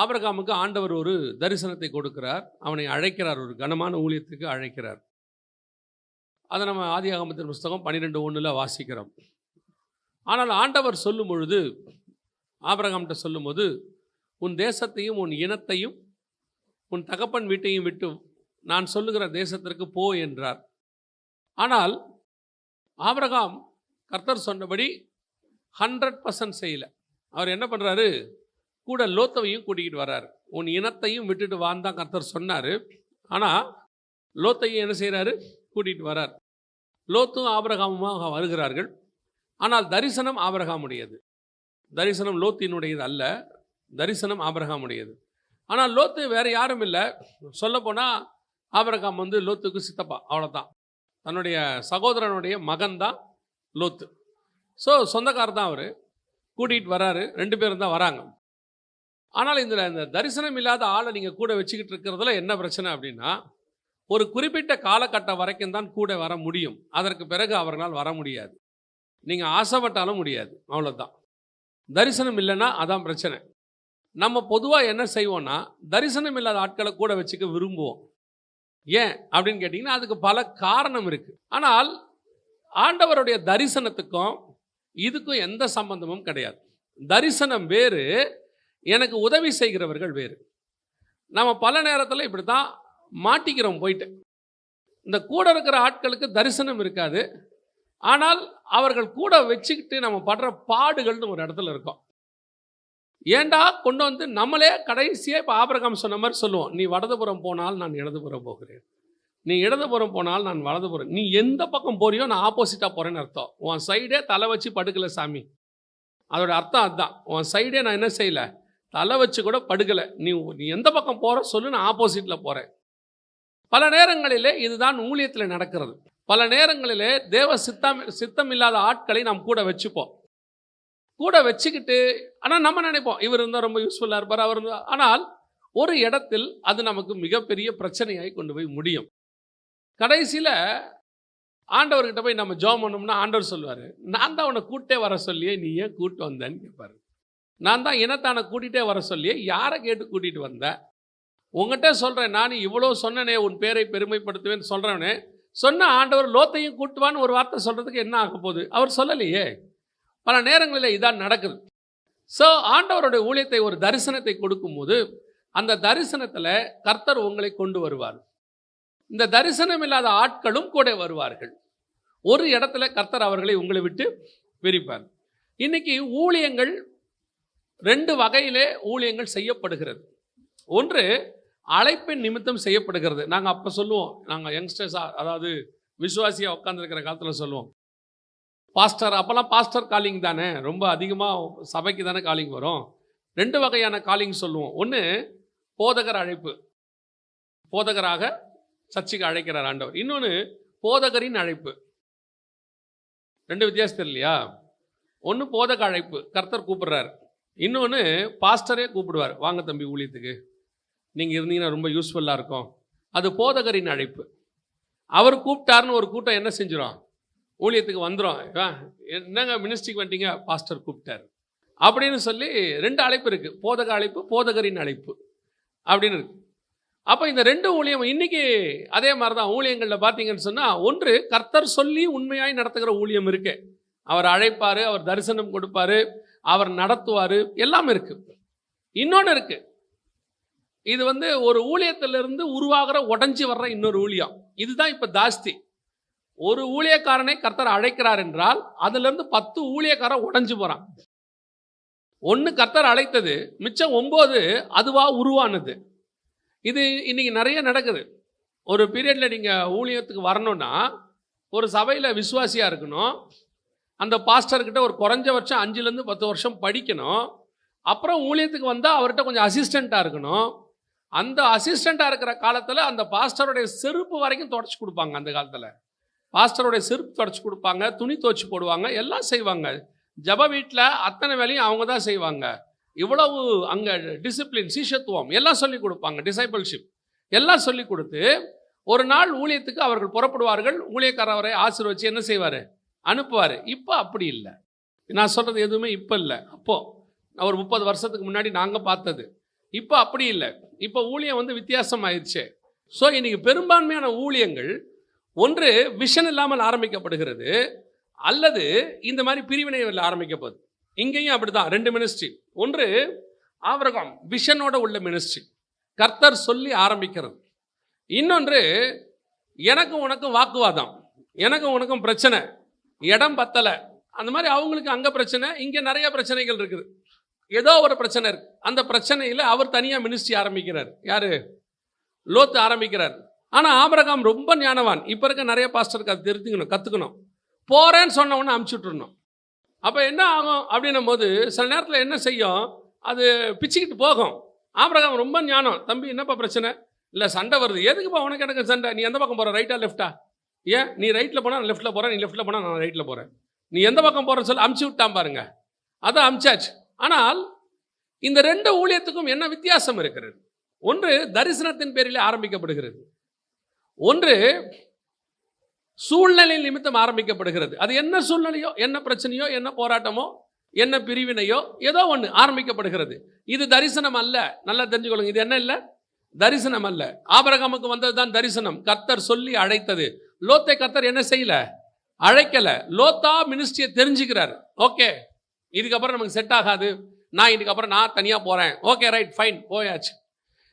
ஆபரகாமுக்கு ஆண்டவர் ஒரு தரிசனத்தை கொடுக்கிறார். அவனை அழைக்கிறார். ஒரு கனமான ஊழியத்துக்கு அழைக்கிறார். அதை நம்ம ஆதி ஆகமத்தின் புஸ்தகம் பன்னிரெண்டு ஒன்றில் வாசிக்கிறோம். ஆனால் ஆண்டவர் சொல்லும் பொழுது ஆபரகாம்கிட்ட சொல்லும்போது உன் தேசத்தையும் உன் இனத்தையும் உன் தகப்பன் வீட்டையும் விட்டு நான் சொல்லுகிற தேசத்திற்கு போ என்றார். ஆனால் ஆபரகாம் கர்த்தர் சொன்னபடி ஹண்ட்ரட் பர்சன்ட் செய்யலை. அவர் என்ன பண்ணுறாரு கூட லோத்தவையும் கூட்டிகிட்டு வர்றாரு உன் இனத்தையும் விட்டுட்டு வான்னு தான் கர்த்தர் சொன்னார். ஆனால் லோத்தையும் என்ன செய்கிறாரு கூட்டிகிட்டு வரார். லோத்தும் ஆபரகாமுமாக வருகிறார்கள். ஆனால் தரிசனம் ஆபரகாமுடையது. தரிசனம் லோத்தினுடையது அல்ல. தரிசனம் ஆபரகாமுடையது. ஆனால் லோத்து வேறு யாரும் இல்லை. சொல்லப்போனால் ஆபரகாம் வந்து லோத்துக்கு சித்தப்பா. அவ்வளோதான் தன்னுடைய சகோதரனுடைய மகன் தான் லோத்து. ஸோ சொந்தக்காரர் தான் அவர். கூட்டிகிட்டு வராரு. ரெண்டு பேரும் தான் வராங்க. ஆனால் இந்த இந்த தரிசனம் இல்லாத ஆளை நீங்கள் கூட வச்சுக்கிட்டு இருக்கிறதுல என்ன பிரச்சனை அப்படின்னா ஒரு குறிப்பிட்ட காலகட்டம் வரைக்கும் தான் கூட வர முடியும். அதற்கு பிறகு அவர்களால் வர முடியாது. நீங்கள் ஆசைப்பட்டாலும் முடியாது. அவ்வளோதான் தரிசனம் இல்லைன்னா அதான் பிரச்சனை. நம்ம பொதுவாக என்ன செய்வோம்னா தரிசனம் இல்லாத ஆட்களை கூட வச்சுக்க விரும்புவோம். ஏன் அப்படின்னு கேட்டிங்கன்னா அதுக்கு பல காரணம் இருக்குது ஆனால் ஆண்டவருடைய தரிசனத்துக்கும் இதுக்கும் எந்த சம்பந்தமும் கிடையாது. தரிசனம் வேறு எனக்கு உதவி செய்கிறவர்கள் வேறு. நம்ம பல நேரத்தில் இப்படி தான் மாட்டிக்கிறோம் போயிட்டு. இந்த கூட இருக்கிற ஆட்களுக்கு தரிசனம் இருக்காது. ஆனால் அவர்கள் கூட வச்சுக்கிட்டு நம்ம படுற பாடுகள்னு ஒரு இடத்துல இருக்கோம். ஏண்டா கொண்டு வந்து நம்மளே கடைசியாக இப்போ ஆபரகம் சொன்ன மாதிரி சொல்லுவோம் நீ வடதுபுறம் போனால் நான் இடதுபுறம் போகிறேன். நீ இடதுபுறம் போனால் நான் வலதுபுறம். நீ எந்த பக்கம் போறியோ நான் ஆப்போசிட்டாக போகிறேன்னு அர்த்தம். உன் சைடே தலை வச்சு படுக்கலை சாமி. அதோட அர்த்தம் அதுதான் உன் சைடே நான் என்ன செய்யலை? தலை வச்சு கூட படுக்கலை. நீ நீ எந்த பக்கம் போகிற சொல்லு நான் ஆப்போசிட்டில் போகிறேன் பல நேரங்களிலே இதுதான் ஊழியத்தில் நடக்கிறது. பல நேரங்களிலே தேவ சித்தம் சித்தம் இல்லாத ஆட்களை நாம் கூட வச்சுப்போம். கூட வச்சுக்கிட்டு ஆனால் நம்ம நினைப்போம் இவர் இருந்தால் ரொம்ப யூஸ்ஃபுல்லாக இருப்பார் அவர் இருந்தால் ஆனால் ஒரு இடத்தில் அது நமக்கு மிகப்பெரிய பிரச்சனையாய் கொண்டு போய் முடியும். கடைசியில் ஆண்டவர்கிட்ட போய் நம்ம ஜோம் பண்ணோம்னா ஆண்டவர் சொல்லுவார் நான் தான் உன்னை கூட்டே வர சொல்லியே நீ ஏன் கூட்டு வந்தேன்னு கேட்பாரு நான் தான் இனத்தானை கூட்டிகிட்டே வர சொல்லி யாரை கேட்டு கூட்டிகிட்டு வந்தேன் உங்ககிட்ட சொல்கிறேன் நான் இவ்வளோ சொன்னனே உன் பேரை பெருமைப்படுத்துவேன்னு சொல்கிறவனே சொன்ன ஆண்டவர் லோத்தையும் கூட்டுவான்னு ஒரு வார்த்தை சொல்கிறதுக்கு என்ன ஆக போகுது? அவர் சொல்லலையே. பல நேரங்களில் இதான் நடக்குது. ஸோ ஆண்டவருடைய ஊழியத்தை ஒரு தரிசனத்தை கொடுக்கும்போது அந்த தரிசனத்தில் கர்த்தர் உங்களை கொண்டு வருவார். இந்த தரிசனம் இல்லாத ஆட்களும் கூட வருவார்கள். ஒரு இடத்துல கர்த்தர் அவர்களை உங்களை விட்டு பிரிப்பார் இன்னைக்கு ஊழியங்கள் ரெண்டு வகையிலே ஊழியங்கள் செய்யப்படுகிறது. ஒன்று அழைப்பின் நிமித்தம் செய்யப்படுகிறது. நாங்கள் அப்போ சொல்லுவோம் நாங்கள் யங்ஸ்டர்ஸாக அதாவது விசுவாசியாக உட்காந்துருக்கிற காலத்தில் சொல்லுவோம். பாஸ்டர் அப்போல்லாம் பாஸ்டர் காலிங் தானே ரொம்ப அதிகமாக சபைக்கு தானே காலிங் வரும். ரெண்டு வகையான காலிங் சொல்லுவோம். ஒன்று போதகர் அழைப்பு. போதகராக சர்ச்சுக்கு அழைக்கிறார் ஆண்டவர். இன்னொன்று போதகரின் அழைப்பு. ரெண்டு வித்தியாசம் இல்லையா? ஒன்று போதக அழைப்பு. கர்த்தர் கூப்பிடுறார். இன்னொன்று பாஸ்டரே கூப்பிடுவார் வாங்க தம்பி ஊழியத்துக்கு. நீங்கள் இருந்தீங்கன்னா ரொம்ப யூஸ்ஃபுல்லாக இருக்கும். அது போதகரின் அழைப்பு. அவர் கூப்பிட்டாருன்னு ஒரு கூட்டம் என்ன செஞ்சிடும் ஊழியத்துக்கு வந்துடும் என்னங்க மினிஸ்ட்ரிக்கு வந்துட்டீங்க? பாஸ்டர் கூப்பிட்டார். அப்படின்னு சொல்லி ரெண்டு அழைப்பு இருக்குது போதக அழைப்பு போதகரின் அழைப்பு. அப்படின்னு இருக்கு. அப்போ இந்த ரெண்டு ஊழியம் இன்றைக்கி அதே மாதிரி தான் ஊழியங்களில் பார்த்தீங்கன்னு சொன்னால் ஒன்று கர்த்தர் சொல்லி உண்மையாய் நடத்துகிற ஊழியம் இருக்கு. அவர் அழைப்பார் அவர் தரிசனம் கொடுப்பார். அவர் நடத்துவார் எல்லாம் இருக்கு. இன்னொன்று இருக்கு. இது வந்து ஒரு ஊழியத்திலிருந்து உருவாகிற உடஞ்சி வர்ற இன்னொரு ஊழியம். இதுதான் இப்போ ஜாஸ்தி. ஒரு ஊழியக்காரனை கர்த்தர் அழைக்கிறார் என்றால் அதுலேருந்து பத்து ஊழியக்காரன் உடஞ்சு போகிறான் ஒன்று கர்த்தர் அழைத்தது மிச்சம் ஒம்பது அதுவாக உருவானது. இது இன்னைக்கு நிறைய நடக்குது. ஒரு பீரியடில் நீங்கள் ஊழியத்துக்கு வரணும்னா ஒரு சபையில் விசுவாசியாக இருக்கணும். அந்த பாஸ்டர்கிட்ட ஒரு குறைஞ்சபட்சம் அஞ்சுலேருந்து பத்து வருஷம் படிக்கணும். அப்புறம் ஊழியத்துக்கு வந்தால் அவர்கிட்ட கொஞ்சம் அசிஸ்டண்ட்டாக இருக்கணும். அந்த அசிஸ்டண்ட்டாக இருக்கிற காலத்தில் அந்த பாஸ்டருடைய செருப்பு வரைக்கும் தொடச்சி கொடுப்பாங்க அந்த காலத்தில். பாஸ்டருடைய செருப்பு தொடச்சி கொடுப்பாங்க துணி துவச்சி போடுவாங்க எல்லாம் செய்வாங்க. ஜப வீட்டில் அத்தனை வேலையும் அவங்க தான் செய்வாங்க. இவ்வளவு அங்கே டிசிப்ளின் சீஷத்துவம் எல்லாம் சொல்லி கொடுப்பாங்க டிசைபிள்ஷிப் எல்லாம் சொல்லி கொடுத்து ஒரு நாள் ஊழியத்துக்கு அவர்கள் புறப்படுவார்கள். ஊழியக்காரரை ஆசீர்வச்சு என்ன செய்வார்? அனுப்புவார். இப்போ அப்படி இல்லை. நான் சொல்கிறது எதுவுமே இப்போ இல்லை. அப்போது ஒரு முப்பது வருஷத்துக்கு முன்னாடி நாங்கள் பார்த்தது. இப்போ அப்படி இல்லை. இப்போ ஊழியம் வந்து வித்தியாசம் ஆயிடுச்சு ஸோ இன்னைக்கு பெரும்பான்மையான ஊழியங்கள் ஒன்று விஷன் இல்லாமல் ஆரம்பிக்கப்படுகிறது அல்லது இந்த மாதிரி பிரிவினைகள் ஆரம்பிக்கப்படுது இங்கேயும் அப்படி தான் ரெண்டு மினிஸ்ட்ரி ஒன்று ஆவரகம் விஷனோட உள்ள மினிஸ்ட்ரி கர்த்தர் சொல்லி ஆரம்பிக்கிறது. இன்னொன்று எனக்கும் உனக்கும் வாக்குவாதம். எனக்கும் உனக்கும் பிரச்சனை. இடம் பத்தலை. அந்த மாதிரி அவங்களுக்கு அங்கே பிரச்சனை இங்கே நிறைய பிரச்சனைகள் இருக்குது. ஏதோ ஒரு பிரச்சனை இருக்கு. அந்த பிரச்சனையில் அவர் தனியாக மினிஸ்ட்ரி ஆரம்பிக்கிறார். யார்? லோத்து ஆரம்பிக்கிறார். ஆனால் ஆபரகாம் ரொம்ப ஞானவான். இப்போ இருக்க நிறைய பாஸ்டருக்கு அது தெரிஞ்சுக்கணும் கற்றுக்கணும் போகிறேன்னு சொன்ன உடனே அமுச்சு விட்டுறணும். அப்போ என்ன ஆகும் அப்படின்னும் போது சில நேரத்தில் என்ன செய்யும்? அது பிச்சுக்கிட்டு போகும். ஆபரகாம் ரொம்ப ஞானம். தம்பி என்னப்பா பிரச்சனை? இல்லை சண்டை வருது. எதுக்குப்பா உனக்கு எனக்கு சண்டை? நீ எந்த பக்கம் போகிற ரைட்டா லெஃப்டா ஏன்? நீ ரைட்டில் போனால் நான் லெஃப்ட்டில் போகிறேன் நீ லெஃப்ட்டில் போனால் நான் ரைட்டில் போகிறேன் நீ எந்த பக்கம் போகிறேன்னு சொல்லி அமுச்சு விட்டான் பாருங்க. அதான் அமிச்சாச்சு. ஆனால் இந்த ரெண்டு ஊழியத்துக்கும் என்ன வித்தியாசம் இருக்கிறது? ஒன்று தரிசனத்தின் பேரில் ஆரம்பிக்கப்படுகிறது. ஒன்று சூழ்நிலை நிமித்தம் ஆரம்பிக்கப்படுகிறது. அது என்ன சூழ்நிலையோ என்ன பிரச்சனையோ என்ன போராட்டமோ என்ன பிரிவினையோ ஏதோ ஒன்று ஆரம்பிக்கப்படுகிறது. இது தரிசனம் அல்ல. நல்லா தெரிஞ்சுக்கொள்ளுங்க. இது என்ன இல்லை? தரிசனம் அல்ல. ஆபரகமுக்கு வந்தது தான் தரிசனம். கத்தர் சொல்லி அழைத்தது. லோத்தை கர்த்தர் என்ன செய்யல? அழைக்கல. லோத்தா மினிஸ்ட்ரியை தெரிஞ்சுக்கிறார். ஓகே இதுக்கப்புறம் நமக்கு செட் ஆகாது. நான் இதுக்கப்புறம் நான் தனியாக போகிறேன் ஓகே ரைட் ஃபைன் போயாச்சு.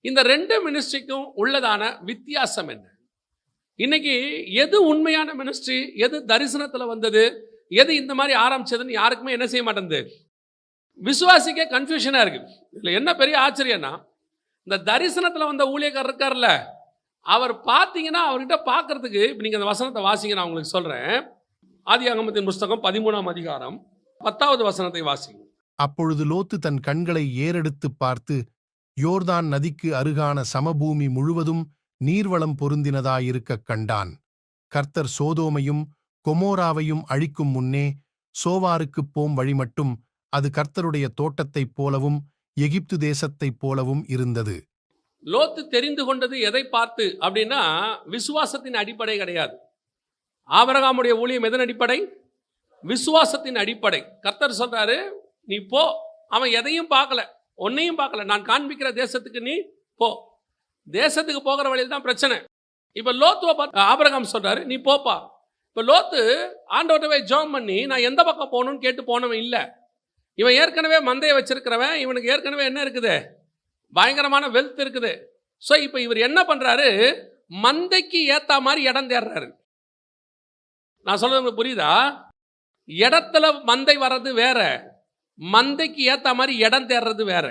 இந்த ரெண்டு மினிஸ்ட்ரிக்கும் உள்ளதான வித்தியாசம் என்ன? இன்னைக்கு எது உண்மையான மினிஸ்ட்ரி எது தரிசனத்தில் வந்தது? எது இந்த மாதிரி ஆரம்பிச்சதுன்னு யாருக்குமே என்ன செய்ய மாட்டேங்குது? விசுவாசிக்க கன்ஃபியூஷனாக இருக்குது இதில் என்ன பெரிய ஆச்சரியம்னா இந்த தரிசனத்தில் வந்த ஊழியக்காரர் இருக்கார்ல அவர் பார்த்தீங்கன்னா அவர்கிட்ட பார்க்கறதுக்கு இப்போ நீங்கள் அந்த வசனத்தை வாசிங்க நான் உங்களுக்கு சொல்கிறேன் ஆதி அகமத்தின் புஸ்தகம் பதிமூணாம் அதிகாரம் பத்தாவது வசனத்தை வாசிங்க. அப்பொழுது லோத்து தன் கண்களை ஏறெடுத்துப் பார்த்து யோர்தான் நதிக்கு அருகான சமபூமி முழுவதும் நீர்வளம் பொருந்தினதாயிருக்கக் கண்டான். கர்த்தர் சோதோமையும் கொமோராவையும் அழிக்கும் முன்னே சோவாருக்குப் போம் வழி மட்டும் அது கர்த்தருடைய தோட்டத்தைப் போலவும் எகிப்து தேசத்தைப் போலவும் இருந்தது. லோத்து தெரிந்து கொண்டது எதை பார்த்து அப்படின்னா விசுவாசத்தின் அடிப்படை கிடையாது. ஆபரகாமுடைய ஊழியம் எதன் அடிப்படை? விசுவாசத்தின் அடிப்படை. கர்த்தர் சொல்றாரு நீ போ. அவன் எதையும் பார்க்கல. ஒன்னையும் பார்க்கல. நான் காண்பிக்கிற தேசத்துக்கு நீ போ. தேசத்துக்கு போகிற வழியில் தான் பிரச்சனை. இப்போ லோத்துவை பார்த்து ஆபரகாம் சொல்றாரு நீ போப்பா. இப்போ லோத்து ஆண்டவர்கிட்ட போய் ஜோம் பண்ணி நான் எந்த பக்கம் போகணும்னு கேட்டு போனவன் இல்லை. இவன் ஏற்கனவே மந்தையை வச்சிருக்கிறவன். இவனுக்கு ஏற்கனவே என்ன இருக்குது? பயங்கரமான வெல்த் இருக்குது. ஸோ இப்போ இவர் என்ன பண்ணுறாரு மந்தைக்கு ஏற்ற மாதிரி இடம் தேடுறாரு நான் சொல்கிறது புரியுதா? இடத்துல மந்தை வர்றது வேற மந்தைக்கு ஏற்ற மாதிரி இடம் தேடுறது வேற.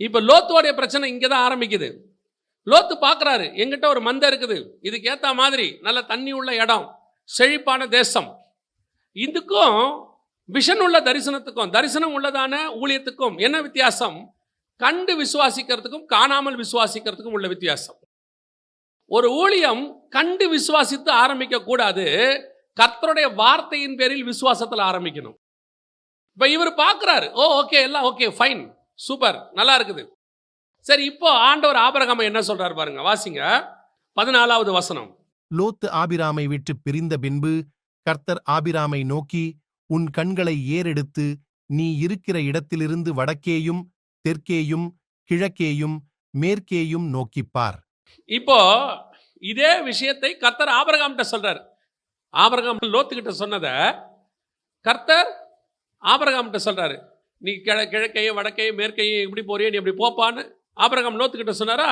இப்போ லோத்துவோடைய பிரச்சனை இங்கே தான் ஆரம்பிக்குது. லோத்து பார்க்குறாரு எங்கிட்ட ஒரு மந்தை இருக்குது. இதுக்கு ஏற்ற மாதிரி நல்ல தண்ணி உள்ள இடம் செழிப்பான தேசம். இதுக்கும் விஷன் உள்ள தரிசனத்துக்கும் தரிசனம் உள்ளதான ஊழியத்துக்கும் என்ன வித்தியாசம்? கண்டு விசுவாசிக்கிறதுக்கும் காணாமல் விசுவாசிக்கிறதுக்கும் உள்ள வித்தியாசம். ஒரு ஊழியம் கண்டு விசுவாசித்து ஆரம்பிக்க கூடாது கர்த்தருடைய வார்த்தையின் பேரில் விசுவாசத்தில் ஆரம்பிக்கணும். இப்போ இவர் பார்க்குறாரு ஓ ஓகே எல்லாம் ஓகே ஃபைன் சூப்பர் நல்லா இருக்குது. சரி இப்போ ஆண்டவர் ஆபரகாம என்ன சொல்றாரு பாருங்க வாசிங்க. பதினாலாவது வசனம். லோத்து ஆபிராமை விட்டு பிரிந்த பின்பு கர்த்தர் ஆபிராமை நோக்கி உன் கண்களை ஏறெடுத்து நீ இருக்கிற இடத்திலிருந்து வடக்கேயும் தெற்கேயும் கிழக்கேயும் மேற்கேயும் நோக்கிப் பார் இப்போ இதே விஷயத்தை கர்த்தர் ஆபரகாம்கிட்ட சொல்றார். ஆபரகாம் லோத்துக்கிட்ட சொன்னதை கர்த்தர் ஆபரகாம்கிட்ட சொல்றாரு. நீ கிழ கிழக்கையும் வடக்கையும் மேற்கையும் இப்படி போறியே நீ இப்படி போப்பான்னு ஆபரகாம் லோத்துக்கிட்ட சொன்னாரா?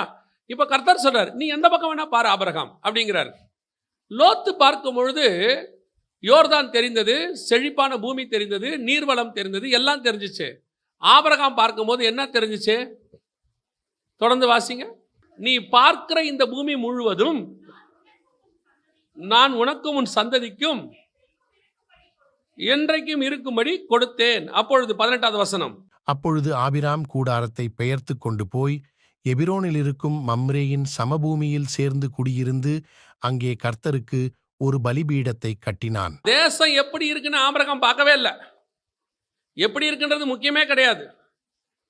இப்போ கர்த்தர் சொல்றாரு நீ எந்த பக்கம் வேணா பாரு ஆபரகாம் அப்படிங்கிறார். லோத்து பார்க்கும் பொழுது யோர்தான் தெரிந்தது செழிப்பான பூமி தெரிந்தது நீர்வளம் தெரிந்தது எல்லாம் தெரிஞ்சிச்சு. ஆபரகாம் பார்க்கும்போது என்ன தெரிஞ்சிச்சு? தொடர்ந்து வாசிங்க. நீ பார்க்கிற இந்த பூமி முழுவதும் நான் உனக்கும் உன் சந்ததிக்கும் என்றைக்கும் இருக்கும்படி கொடுத்தேன். அப்பொழுது பதினெட்டாவது வசனம். அப்பொழுது ஆபிராம் கூடாரத்தை பெயர்த்துக் கொண்டு போய் எபிரோனில் இருக்கும் மம்ரேயின் சமபூமியில் சேர்ந்து குடியிருந்து அங்கே கர்த்தருக்கு ஒரு பலிபீடத்தை கட்டினான். தேசம் எப்படி இருக்குன்னு ஆபரகம் பார்க்கவே இல்லை. எப்படி இருக்குன்றது முக்கியமே கிடையாது.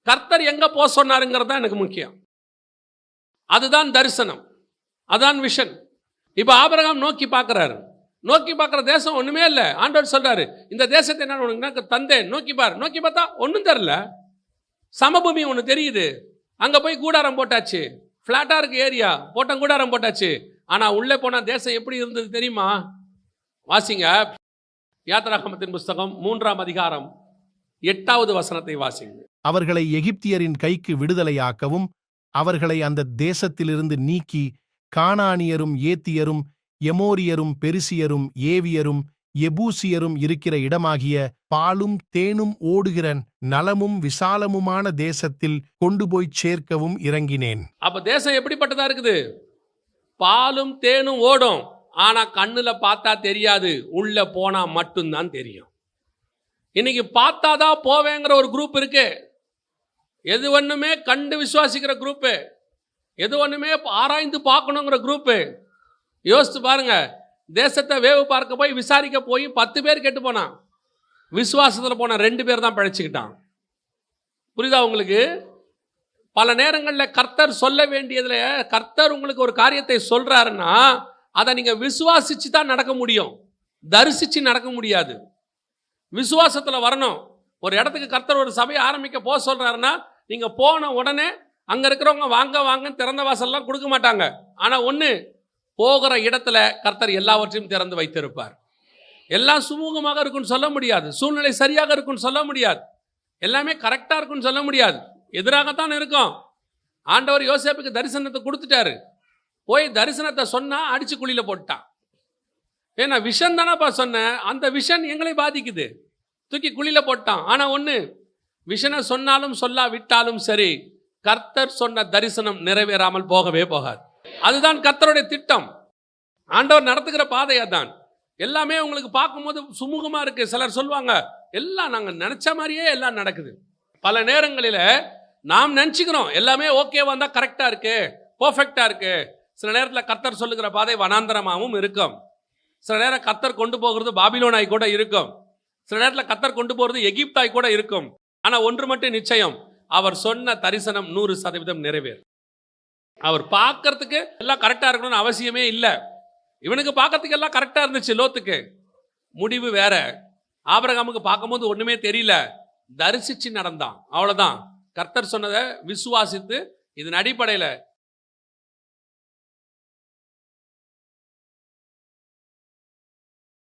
கர்த்தர் எங்கே போக சொன்னாருங்கிறது தான் எனக்கு முக்கியம். அதுதான் தரிசனம். அதான் விஷன் இப்போ ஆபரகாம் நோக்கி பார்க்குறாரு. நோக்கி பார்க்குற தேசம் ஒன்றுமே இல்லை. ஆண்டவர் சொல்கிறாரு இந்த தேசத்தை நான் உனக்கு தந்தேன். நோக்கி பார். நோக்கி பார்த்தா ஒன்றும் தெரில சமபூமி ஒன்று தெரியுது. அங்கே போய் கூடாரம் போட்டாச்சு. ஃப்ளாட்டாக இருக்க ஏரியா போட்டோம் கூடாரம் போட்டாச்சு. ஆனால் உள்ளே போனால் தேசம் எப்படி இருந்தது தெரியுமா? வாசிங்க. யாத்திராகமத்தின் புஸ்தகம் மூன்றாம் அதிகாரம். எட்டாவது வசனத்தை வாசிங்க அவர்களை எகிப்தியரின் கைக்கு விடுதலையாக்கவும் அவர்களை அந்த தேசத்திலிருந்து நீக்கி கானானியரும் ஏத்தியரும் எமோரியரும் பெரிசியரும் ஏவியரும் எபூசியரும் இருக்கிற இடமாகிய பாலும் தேனும் ஓடுகிற நலமும் விசாலமுமான தேசத்தில் கொண்டு போய்ச் சேர்க்கவும் இறங்கினேன். அப்ப தேசம் எப்படிப்பட்டதா இருக்குது? பாலும் தேனும் ஓடும். ஆனா கண்ணுல பார்த்தா தெரியாது. உள்ள போனா மட்டும்தான் தெரியும். இன்னைக்கு பார்த்தாதான் போவேங்கிற ஒரு குரூப் இருக்கு. எது ஒண்ணுமே கண்டு விசுவாசிக்கிற குரூப்பு எது ஒண்ணுமே ஆராய்ந்து பார்க்கணுங்கிற குரூப்பு யோசித்து பாருங்க. தேசத்தை வேவு பார்க்க போய் விசாரிக்க போய் பத்து பேர் கெட்டு போனான். விசுவாசத்தில் போன ரெண்டு பேர் தான் பழச்சிக்கிட்டான். புரியுதா உங்களுக்கு? பல நேரங்களில் கர்த்தர் சொல்ல வேண்டியதில் கர்த்தர் உங்களுக்கு ஒரு காரியத்தை சொல்கிறாருன்னா அதை நீங்கள் விசுவாசிச்சு தான் நடக்க முடியும். தரிசித்து நடக்க முடியாது. விசுவாசத்தில் வரணும். ஒரு இடத்துக்கு கர்த்தர் ஒரு சபையை ஆரம்பிக்க போக சொல்கிறாருன்னா நீங்கள் போன உடனே அங்கே இருக்கிறவங்க வாங்க வாங்கன்னு திறந்த வாசல்லாம் கொடுக்க மாட்டாங்க. ஆனால் ஒன்று போகிற இடத்துல கர்த்தர் எல்லாவற்றையும் திறந்து வைத்திருப்பார். எல்லாம் சுமூகமாக இருக்குன்னு சொல்ல முடியாது. சூழ்நிலை சரியாக இருக்குன்னு சொல்ல முடியாது. எல்லாமே கரெக்டாக இருக்குன்னு சொல்ல முடியாது. எதிராகத்தான் இருக்கும். ஆண்டவர் யோசேப்புக்கு தரிசனத்தை கொடுத்துட்டாரு. போய் தரிசனத்தை சொன்னால் அடிச்சு குழியில் போட்டான் ஏன்னா விஷன் தானேப்பா சொன்னேன். அந்த விஷன் எங்களை பாதிக்குது. தூக்கி குழியில போட்டான். ஆனால் ஒன்று விஷனை சொன்னாலும் சொல்லா விட்டாலும் சரி கர்த்தர் சொன்ன தரிசனம் நிறைவேறாமல் போகவே போகாது. அதுதான் கர்த்தருடைய திட்டம். ஆண்டவர் நடத்துகிற பாதை அதான். எல்லாமே உங்களுக்கு பார்க்கும்போது சுமூகமாக இருக்கு. சிலர் சொல்லுவாங்க எல்லாம் நாங்கள் நினச்ச மாதிரியே எல்லாம் நடக்குது. பல நேரங்களில் நாம் நினச்சிக்கிறோம் எல்லாமே ஓகே இருந்தால் கரெக்டாக இருக்கு பர்ஃபெக்டாக இருக்கு. சில நேரத்தில் கர்த்தர் சொல்லுகிற பாதை வனாந்தரமாகவும் இருக்கும். சில நேரம் கர்த்தர் கொண்டு போகிறது பாபிலோனாய் கூட இருக்கும். சில நேரத்தில் கர்த்தர் கொண்டு போகிறது எகிப்தாய் கூட இருக்கும். ஆனால் ஒன்று மட்டும் நிச்சயம். அவர் சொன்ன தரிசனம் நூறு சதவீதம் நிறைவேறும். அவர் பார்க்கறதுக்கு எல்லாம் கரெக்டாக இருக்கணும்னு அவசியமே இல்லை. இவனுக்கு பார்க்கறதுக்கு எல்லாம் கரெக்டாக இருந்துச்சு லோத்துக்கு. முடிவு வேற. ஆபரகாமுக்கு பார்க்கும்போது ஒன்றுமே தெரியல. தரிசிச்சு நடந்தான். அவ்வளோதான் கர்த்தர் சொன்னதை விசுவாசித்து இதன் அடிப்படையில்